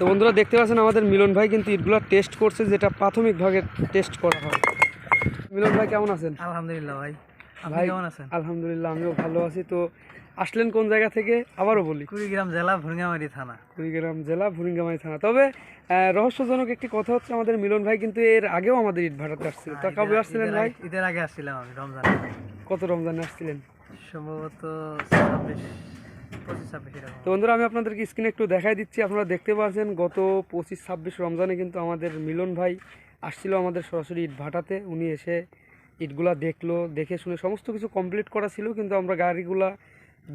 তো বন্ধুরা দেখতে পাচ্ছেন আমাদের মিলন ভাই কিন্তু ইটগুলো টেস্ট করছে যেটা প্রাথমিকভাবে টেস্ট করা হয়। মিলন ভাই কেমন আছেন? আলহামদুলিল্লাহ ভাই। ভাই কেমন আছেন? আলহামদুলিল্লাহ আমিও ভালো আছি। তো আসলেন কোন জায়গা থেকে? আবারও বলি। কুড়িগ্রাম জেলা ভুরঙ্গামারি থানা। কুড়িগ্রাম জেলা ভুরিঙ্গামাই থানা। তবে রহস্যজনক একটি কথা হচ্ছে আমাদের মিলন ভাই কিন্তু এর আগেও আমাদের ইট ভাড়াতে আসছিল। তা কবে আসছিলেন ভাই? ঈদের আগে আসছিলাম আমি রমজান। কত রমজানে আসছিলেন? সম্ভবত ছাব্বিশ তো বন্ধুরা আমি আপনাদেরকে স্ক্রিনে একটু দেখাই দিচ্ছি। আপনারা দেখতে পাচ্ছেন গত পঁচিশ ছাব্বিশ রমজানে কিন্তু আমাদের মিলন ভাই আসছিল আমাদের সরাসরি ইট ভাটাতে। উনি এসে ইটগুলা দেখল দেখে শুনে সমস্ত কিছু কমপ্লিট করা ছিল কিন্তু আমরা গাড়িগুলা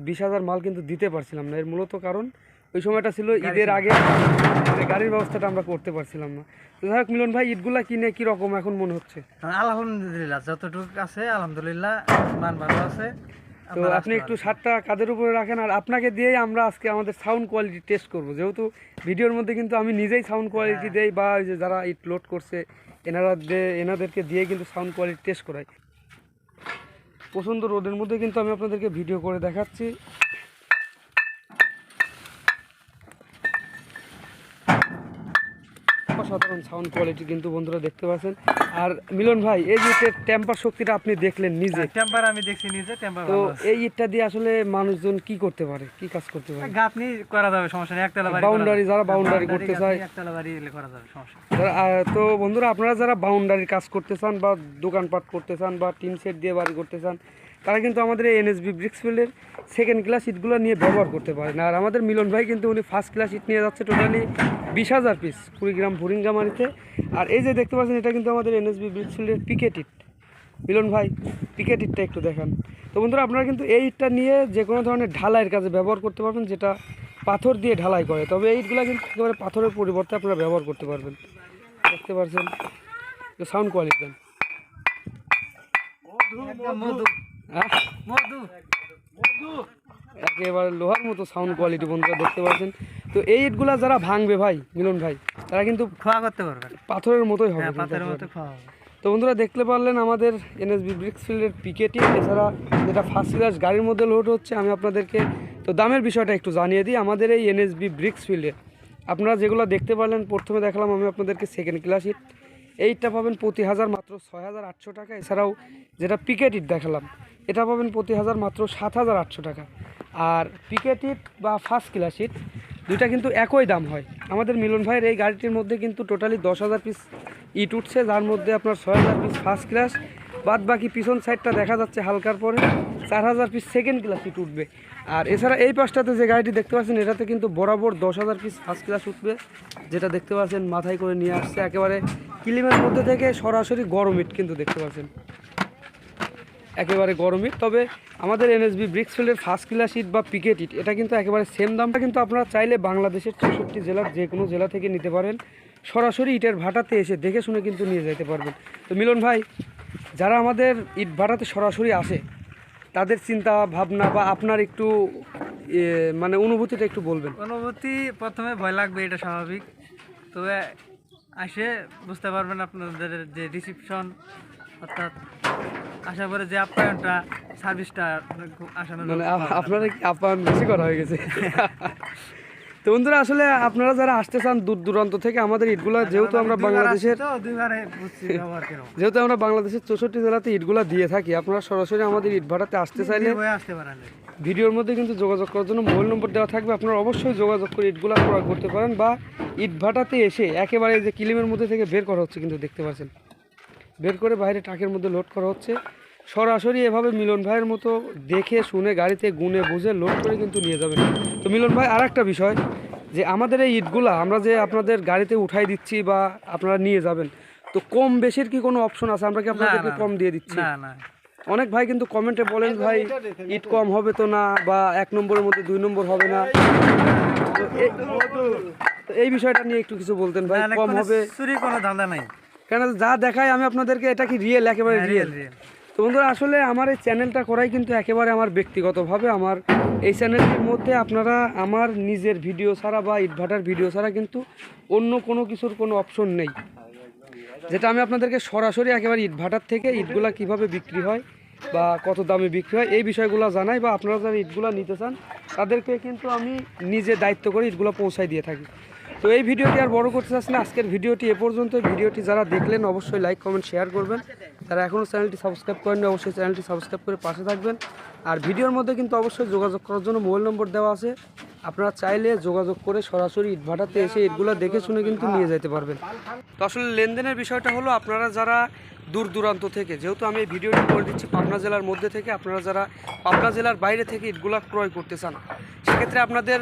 বিশ হাজার মাল কিন্তু দিতে পারছিলাম না। এর মূলত কারণ ওই সময়টা ছিল ঈদের আগে গাড়ির ব্যবস্থাটা আমরা করতে পারছিলাম না। তো যাই হোক মিলন ভাই ইটগুলা কিনে কি রকম এখন মনে হচ্ছে? আলহামদুলিল্লাহ যতটুকু আছে আলহামদুলিল্লাহ মান ভালো আছে। তো আপনি একটু সারটা কাদের উপরে রাখেন আর আপনাকে দিয়েই আমরা আজকে আমাদের সাউন্ড কোয়ালিটি টেস্ট করব। যেহেতু ভিডিওর মধ্যে কিন্তু আমি নিজেই সাউন্ড কোয়ালিটি দেই বা ওই যে যারা ইট লোড করছে এনারা দে- এনাদেরকে দিয়ে কিন্তু সাউন্ড কোয়ালিটি টেস্ট করাই। প্রচণ্ড রোডের মধ্যে কিন্তু আমি আপনাদেরকে ভিডিও করে দেখাচ্ছি। অসাধারণ সাউন্ড কোয়ালিটি কিন্তু বন্ধুরা দেখতে পাচ্ছেন। আর মিলন ভাই এই যে টেম্পার শক্তিটা আপনি দেখলেন নিজে। টেম্পার আমি দেখছি নিজে টেম্পার তো এই ইটটা দিয়ে আসলে মানুষজন কি করতে পারে? কি কাজ করতে পারে? গাপনি করা যাবে সমস্যা নেই একতলা বাড়ি Boundary যারা বাউন্ডারি করতে চায়। একতলা বাড়ি এলে করা যাবে সমস্যা তো বন্ধুরা আপনারা যারা বাউন্ডারির কাজ করতে চান বা দোকানপাট করতে চান বা টিন সেট দিয়ে বাড়ি করতে চান তারা কিন্তু আমাদের এই এনএসবি ব্রিক্সফিল্ডের সেকেন্ড ক্লাস ইটগুলো নিয়ে ব্যবহার করতে পারেন আর আমাদের মিলন ভাই কিন্তু উনি ফার্স্ট ক্লাস ইট নিয়ে যাচ্ছে টোটালি বিশ হাজার পিস কুড়ি কুড়িগ্রাম ভুরিঙ্গামারিতে আর এই যে দেখতে পাচ্ছেন, এটা কিন্তু আমাদের এনএসবি ব্রিক্সফিল্ডের পিকেট ইট মিলন ভাই পিকেট ইটটা একটু দেখান। তো বন্ধুরা, আপনারা কিন্তু এই ইটটা নিয়ে যে কোনো ধরনের ঢালাইয়ের কাজে ব্যবহার করতে পারবেন, যেটা পাথর দিয়ে ঢালাই করে। তবে এই ইটগুলো কিন্তু একেবারে পাথরের পরিবর্তে আপনারা ব্যবহার করতে পারবেন। দেখতে পাচ্ছেন? সাউন্ড কোয়ালিটি দেন। মধু মধু একেবারে লোহার মতো সাউন্ড কোয়ালিটি বন্ধুরা দেখতে পাচ্ছেন। তো এই ইটগুলা যারা ভাঙবে ভাই মিলন ভাই তারা কিন্তু খোয়া করতে পারবেন পাথরের মতোই হবে। হ্যাঁ পাথরের মতো হবে। তো বন্ধুরা দেখতে পারলেন আমাদের এনএসবি ব্রিক্সফিল্ডের পিকেটি এছাড়া যেটা ফার্স্ট ক্লাস গাড়ির মধ্যে লোড হচ্ছে আমি আপনাদেরকে তো দামের বিষয়টা একটু জানিয়ে দিই। আমাদের এই এনএসবি ব্রিক্সফিল্ডে আপনারা যেগুলো দেখতে পারলেন প্রথমে দেখালাম আমি আপনাদেরকে সেকেন্ড ক্লাস ইট এইটা পাবেন প্রতি হাজার মাত্র ছয় হাজার আটশো টাকা। এছাড়াও যেটা পিকেট ইট দেখালাম, এটা পাবেন প্রতি হাজার মাত্র সাত হাজার আটশো টাকা। আর পিকেট ইট বা ফার্স্ট ক্লাস ইট দুইটা কিন্তু একই দাম হয়। আমাদের মিলন ভাইয়ের এই গাড়িটির মধ্যে কিন্তু টোটালি দশ হাজার পিস ইট উঠছে, যার মধ্যে আপনার ছয় হাজার পিস ফার্স্ট ক্লাস। বাদ বাকি পিছন সাইডটা দেখা যাচ্ছে হালকার পরে। চার হাজার পিস সেকেন্ড ক্লাস ইট উঠবে। আর এছাড়া এই পাশটাতে যে গাড়িটি দেখতে পাচ্ছেন, এটাতে কিন্তু বরাবর দশ হাজার পিস ফার্স্ট ক্লাস উঠবে। যেটা দেখতে পাচ্ছেন, মাথায় করে নিয়ে আসছে। একেবারে কিলিমের মধ্যে থেকে সরাসরি গরম ইট কিন্তু দেখতে পাচ্ছেন। একেবারে গরম ইট তবে আমাদের এনএসবি ব্রিক্সফিল্ডের ফার্স্ট ক্লাস ইট বা পিকেট ইট এটা কিন্তু একেবারে সেম দামটা কিন্তু আপনারা চাইলে বাংলাদেশের চৌষট্টি জেলার যে কোনো জেলা থেকে নিতে পারেন। সরাসরি ইটের ভাটাতে এসে দেখে শুনে কিন্তু নিয়ে যেতে পারবেন। তো মিলন ভাই, যারা আমাদের ইট ভাটাতে সরাসরি আসে তাদের চিন্তা ভাবনা বা আপনার একটু মানে অনুভূতিটা একটু বলবেন। অনুভূতি প্রথমে ভয় লাগবে এটা স্বাভাবিক। তবে আসে বুঝতে পারবেন আপনাদের যে রিসিপশন অর্থাৎ আশা করে যে আপ্যায়নটা সার্ভিসটা আসানো মানে। আপনারা আপ্যায়ন বেশি করা হয়ে গেছে? তো বন্ধুরা আসলে আপনারা যারা আসতে চান দূর দূরান্ত থেকে আমাদের ইটগুলা যেহেতু আমরা বাংলাদেশের। যেহেতু আমরা বাংলাদেশের চৌষট্টি জেলাতে ইটগুলা দিয়ে থাকি আপনারা সরাসরি আমাদের ইট ভাড়াতে আসতে চাইলে ভিডিওর মধ্যে কিন্তু যোগাযোগ করার জন্য মোবাইল নম্বর দেওয়া থাকবে। আপনারা অবশ্যই যোগাযোগ করে ইটগুলা ক্রয় করতে পারেন বা ইট ভাটাতে এসে একেবারে যে কিলিমের মধ্যে থেকে বের করা হচ্ছে কিন্তু দেখতে পাচ্ছেন। বের করে বাইরে ট্রাকের মধ্যে লোড করা হচ্ছে। সরাসরি এভাবে মিলন ভাইয়ের মতো দেখে শুনে গাড়িতে গুনে বুঝে লোড করে কিন্তু নিয়ে যাবেন। তো মিলন ভাই আর একটা বিষয় যে আমাদের এই ইটগুলা আমরা যে আপনাদের গাড়িতে উঠাই দিচ্ছি বা আপনারা নিয়ে যাবেন তো কম বেশির কি কোনো অপশন আছে? আমরা কি আপনাদেরকে কম দিয়ে দিচ্ছি? না না। অনেক ভাই কিন্তু কমেন্টে বলেন ভাই ইট কম হবে তো না বা এক নম্বরের মধ্যে দুই নম্বর হবে না? তো এই- বিষয়টা নিয়ে একটু কিছু বলতেন ভাই কম হবে? চুরি কোনো ধান্দা নাই। কেন যা দেখায় আমি আপনাদেরকে এটা কি রিয়েল একেবারে হ্যাঁ, রিয়েল real। তো বন্ধুরা, আসলে আমার এই চ্যানেলটা করাই কিন্তু একেবারে আমার ব্যক্তিগতভাবে। আমার এই চ্যানেলটির মধ্যে আপনারা আমার নিজের ভিডিও ছাড়া বা ইটভাটার ভিডিও ছাড়া কিন্তু অন্য কোনো কিছুর কোনো অপশন নেই। যেটা আমি আপনাদেরকে সরাসরি একেবারে ইটভাটার থেকে ইটগুলা কীভাবে বিক্রি হয় বা কত দামে বিক্রি হয়, এই বিষয়গুলো জানাই বা আপনারা যারা ইটগুলো নিতে চান, তাদেরকে কিন্তু আমি নিজে দায়িত্ব করে ইটগুলো পৌঁছাই দিয়ে থাকি। তো এই ভিডিওটি আর বড় করতে চাচ্ছি না। আজকের ভিডিওটি এ পর্যন্ত ভিডিওটি যারা দেখলেন, অবশ্যই লাইক কমেন্ট শেয়ার করবেন। যারা এখনও চ্যানেলটি সাবস্ক্রাইব করেননি, অবশ্যই চ্যানেলটি সাবস্ক্রাইব করে পাশে থাকবেন। আর ভিডিওর মধ্যে কিন্তু অবশ্যই যোগাযোগ করার জন্য মোবাইল নম্বর দেওয়া আছে। আপনারা চাইলে যোগাযোগ করে সরাসরি ইটভাটাতে এসে ইটগুলো দেখে শুনে কিন্তু নিয়ে যেতে পারবেন। তো আসলে লেনদেনের বিষয়টা হলো, আপনারা যারা দূর দূরান্ত থেকে, যেহেতু আমি এই ভিডিওটি করে দিচ্ছি পাবনা জেলার মধ্যে থেকে, আপনারা যারা পাবনা জেলার বাইরে থেকে ইটগুলা ক্রয় করতে চান, সেক্ষেত্রে আপনাদের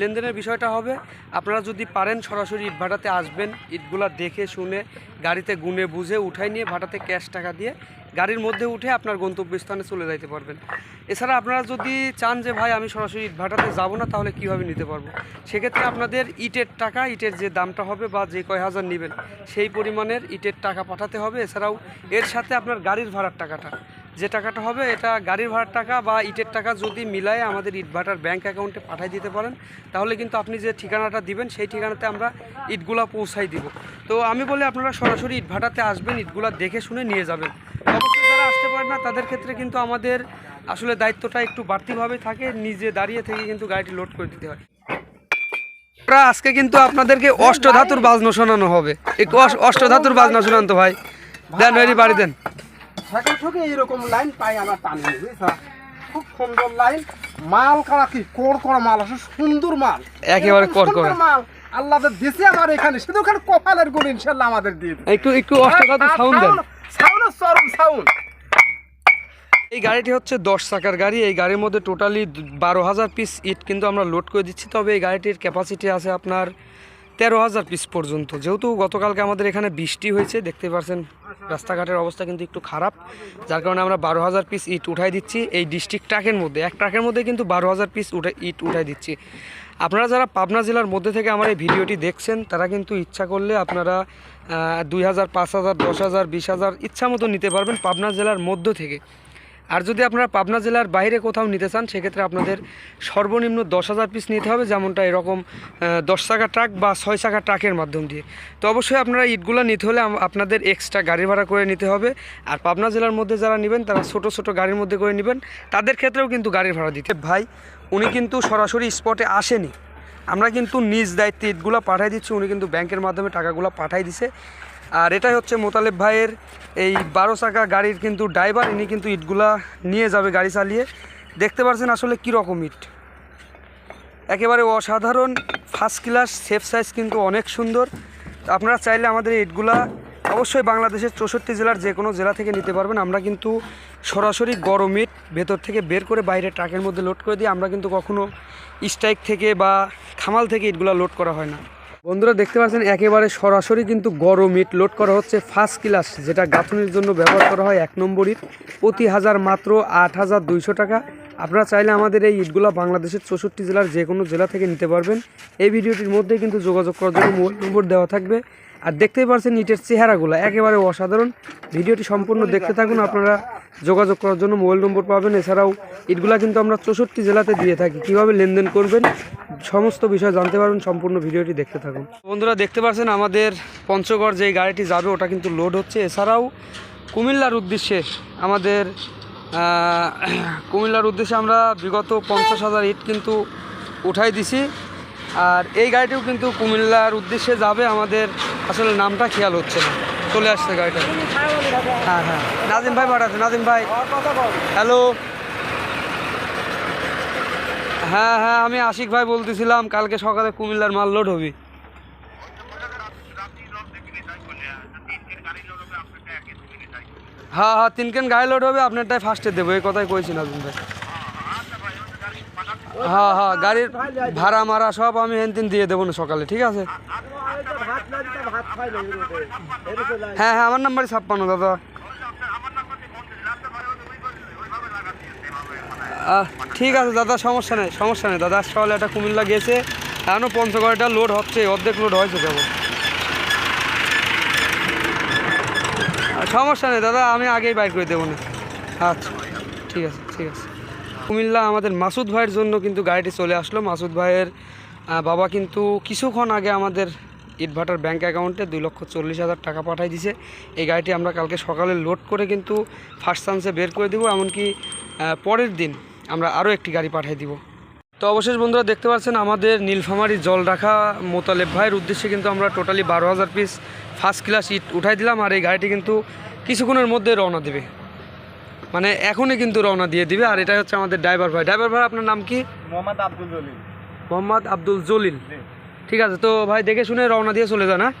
লেনদেনের বিষয়টা হবে, আপনারা যদি পারেন সরাসরি ইট ভাটাতে আসবেন, ইটগুলা দেখে শুনে, গাড়িতে গুনে বুঝে উঠাই নিয়ে ভাটাতে ক্যাশ টাকা দিয়ে গাড়ির মধ্যে উঠে আপনার গন্তব্যস্থানে চলে যাইতে পারবেন। এছাড়া আপনারা যদি চান যে, ভাই, আমি সরাসরি ইট ভাটাতে যাব না তাহলে কীভাবে নিতে পারব? সেক্ষেত্রে আপনাদের ইটের টাকা, ইটের যে দামটা হবে বা যে কয় হাজার নেবেন, সেই পরিমাণের ইটের টাকা পাঠাতে হবে। এছাড়াও এর সাথে আপনার গাড়ির ভাড়ার টাকাটা। যে টাকাটা হবে এটা গাড়ির ভাড়ার টাকা বা ইটের টাকা যদি মিলায় আমাদের ইট ভাটার ব্যাঙ্ক অ্যাকাউন্টে পাঠিয়ে দিতে পারেন, তাহলে কিন্তু আপনি যে ঠিকানাটা দিবেন, সেই ঠিকানাতে আমরা ইটগুলা পৌঁছাই দিব। তো আমি বলি আপনারা সরাসরি ইট ভাটাতে আসবেন, ইটগুলা দেখে শুনে নিয়ে যাবেন। অবশ্যই যারা আসতে পারেন না, তাদের ক্ষেত্রে কিন্তু আমাদের আসলে দায়িত্বটা একটু বাড়তিভাবে থাকে নিজে দাঁড়িয়ে থেকে কিন্তু গাড়িটি লোড করে দিতে হয়। আজকে কিন্তু আপনাদেরকে অষ্টধাতুর বাজনা শোনানো হবে। একটু অষ্টধাতুর বাজনা শোনান তো ভাই। দেন ওই বাড়ি দেন। থেকে এইরকম লাইন পাই আমার টানি খুব সুন্দর লাইন মাল করা কি কোর করা মাল আছে সুন্দর মাল। একেবারে কড়কড়া। মাল। আল্লাহ দিছে আমার এখানে শুধু কপালের গুণ ইনশাল্লাহ আমাদের দিয়ে একটু একটু অষ্টধাতুর সাউন্ড দেন। সাউন্ড চরম সাউন্ড এই গাড়িটি হচ্ছে দশ চাকার গাড়ি। এই গাড়ির মধ্যে টোটালি বারো হাজার পিস ইট কিন্তু আমরা লোড করে দিচ্ছি। তবে এই গাড়িটির ক্যাপাসিটি আছে আপনার তেরো হাজার পিস পর্যন্ত। যেহেতু গতকালকে আমাদের এখানে বৃষ্টি হয়েছে, দেখতে পাচ্ছেন রাস্তাঘাটের অবস্থা কিন্তু একটু খারাপ। যার কারণে আমরা বারো হাজার পিস ইট উঠাই দিচ্ছি। এই ডিস্ট্রিক্ট ট্রাকের মধ্যে, এক ট্রাকের মধ্যে কিন্তু বারো হাজার পিস উঠে, ইট উঠাই দিচ্ছি। আপনারা যারা পাবনা জেলার মধ্যে থেকে আমার এই ভিডিওটি দেখছেন, তারা কিন্তু ইচ্ছা করলে আপনারা দুই হাজার, পাঁচ হাজার, দশ হাজার, বিশ হাজার ইচ্ছা মতো নিতে পারবেন পাবনা জেলার মধ্য থেকে। আর যদি আপনারা পাবনা জেলার বাইরে কোথাও নিতে চান, সেক্ষেত্রে আপনাদের সর্বনিম্ন দশ হাজার পিস নিতে হবে, যেমনটা এরকম দশ চাকা ট্রাক বা ছয় চাকা ট্রাকের মাধ্যম দিয়ে। তো অবশ্যই আপনারা ইটগুলো নিতে হলে আপনাদের এক্সট্রা গাড়ি ভাড়া করে নিতে হবে। আর পাবনা জেলার মধ্যে যারা নেবেন, তারা ছোট ছোট গাড়ির মধ্যে করে নেবেন। তাদের ক্ষেত্রেও কিন্তু গাড়ির ভাড়া দিতে ভাই, উনি কিন্তু সরাসরি স্পটে আসেনি। আমরা কিন্তু নিজ দায়িত্বে ইটগুলো পাঠাই দিচ্ছি, উনি কিন্তু ব্যাংকের মাধ্যমে টাকাগুলো পাঠাই দিছে। আর এটাই হচ্ছে মোতালেব ভাইয়ের এই বারো চাকা গাড়ির কিন্তু ড্রাইভার, ইনি কিন্তু ইটগুলা নিয়ে যাবে গাড়ি চালিয়ে। দেখতে পারছেন আসলে কীরকম ইট। একেবারে অসাধারণ ফার্স্ট ক্লাস সেফ সাইজ কিন্তু অনেক সুন্দর। আপনারা চাইলে আমাদের ইটগুলা অবশ্যই বাংলাদেশের চৌষট্টি জেলার যে কোনো জেলা থেকে নিতে পারবেন। আমরা কিন্তু সরাসরি গরম ইট ভেতর থেকে বের করে বাইরে ট্রাকের মধ্যে লোড করে দিই। আমরা কিন্তু কখনো স্ট্রাইক থেকে বা খামাল থেকে ইটগুলা লোড করা হয় না। বন্ধুরা দেখতে পাচ্ছেন, একেবারে সরাসরি কিন্তু গরম ইট লোড করা হচ্ছে ফার্স্ট ক্লাস যেটা গাঁথনির জন্য ব্যবহার করা হয় এক নম্বর ইট, প্রতি হাজার মাত্র আট হাজার দুইশো টাকা। আপনারা চাইলে আমাদের এই ইটগুলো বাংলাদেশের চৌষট্টি জেলার যে কোনো জেলা থেকে নিতে পারবেন। এই ভিডিওটির মধ্যে কিন্তু যোগাযোগ করার জন্য মোবাইল নম্বর দেওয়া থাকবে। আর দেখতেই পারছেন ইটের চেহারাগুলো একেবারে অসাধারণ। ভিডিওটি সম্পূর্ণ দেখতে থাকুন, আপনারা যোগাযোগ করার জন্য মোবাইল নম্বর পাবেন। এছাড়াও, ইটগুলা কিন্তু আমরা চৌষট্টি জেলাতে দিয়ে থাকি। কীভাবে লেনদেন করবেন সমস্ত বিষয় জানতে পারবেন সম্পূর্ণ ভিডিওটি দেখতে থাকুন। বন্ধুরা, দেখতে পাচ্ছেন আমাদের পঞ্চগড় যে গাড়িটি যাবে, ওটা কিন্তু লোড হচ্ছে। এছাড়াও কুমিল্লার উদ্দেশ্যে আমাদের কুমিল্লার উদ্দেশ্যে আমরা বিগত পঞ্চাশ হাজার ইট কিন্তু উঠাই দিছি। আর এই গাড়িটিও কিন্তু কুমিল্লার উদ্দেশ্যে যাবে, আমাদের আসলে নামটা খেয়াল হচ্ছে না। চলে আসছে গাড়িটা। হ্যাঁ হ্যাঁ। নাজিম ভাই পাঠাচ্ছে। নাজিম ভাই। হ্যালো। হ্যাঁ হ্যাঁ আমি আশিক ভাই বলতেছিলাম, কালকে সকালে কুমিল্লার মাল লোড হবে। হ্যাঁ হ্যাঁ তিন কেন গায়ে লোড হবে, আপনারটাই ফার্স্টে দেবো, এই কথাই কইছি নাজিম ভাই। হ্যাঁ হ্যাঁ গাড়ির ভাড়া মারা সব আমি হেন তিন দিয়ে দেবো না সকালে, ঠিক আছে? হ্যাঁ হ্যাঁ আমার নাম্বারই ছাপ্পান্ন, দাদা। ঠিক আছে দাদা সমস্যা নেই সমস্যা নেই। দাদা সকালে একটা কুমিল্লা গেছে এখনও পঞ্চগড়টা লোড হচ্ছে অর্ধেক লোড হয়েছে আহ, সমস্যা নেই দাদা আমি আগেই বাইর করে দেবো না। আচ্ছা ঠিক আছে ঠিক আছে। কুমিল্লা আমাদের মাসুদ ভাইয়ের জন্য কিন্তু গাড়িটি চলে আসলো। মাসুদ ভাইয়ের বাবা কিন্তু কিছুক্ষণ আগে আমাদের ইটভাটার ব্যাঙ্ক অ্যাকাউন্টে দুই লক্ষ চল্লিশ হাজার টাকা পাঠাই দিছে এই গাড়িটি আমরা কালকে সকালে লোড করে কিন্তু ফার্স্ট চান্সে বের করে দেবো। এমনকি পরের দিন আমরা আরও একটি গাড়ি পাঠিয়ে দিব। তো অবশেষ বন্ধুরা দেখতে পাচ্ছেন আমাদের নীলফামারি জল রাখা মোতালেব ভাইয়ের উদ্দেশ্যে কিন্তু আমরা টোটালি বারো হাজার পিস ফার্স্ট ক্লাস ইট উঠাই দিলাম আর এই গাড়িটি কিন্তু কিছুক্ষণের মধ্যে রওনা দেবে। মানে এখনই কিন্তু রওনা দিয়ে দিবে আর এটা হচ্ছে আমাদের ড্রাইভার ভাই। ড্রাইভার ভাই আপনার নাম কি? মোহাম্মদ আব্দুল জলিল। মোহাম্মদ আব্দুল জলিল। ঠিক আছে তো ভাই দেখে শুনে রওনা দিয়ে চলে যান হ্যাঁ?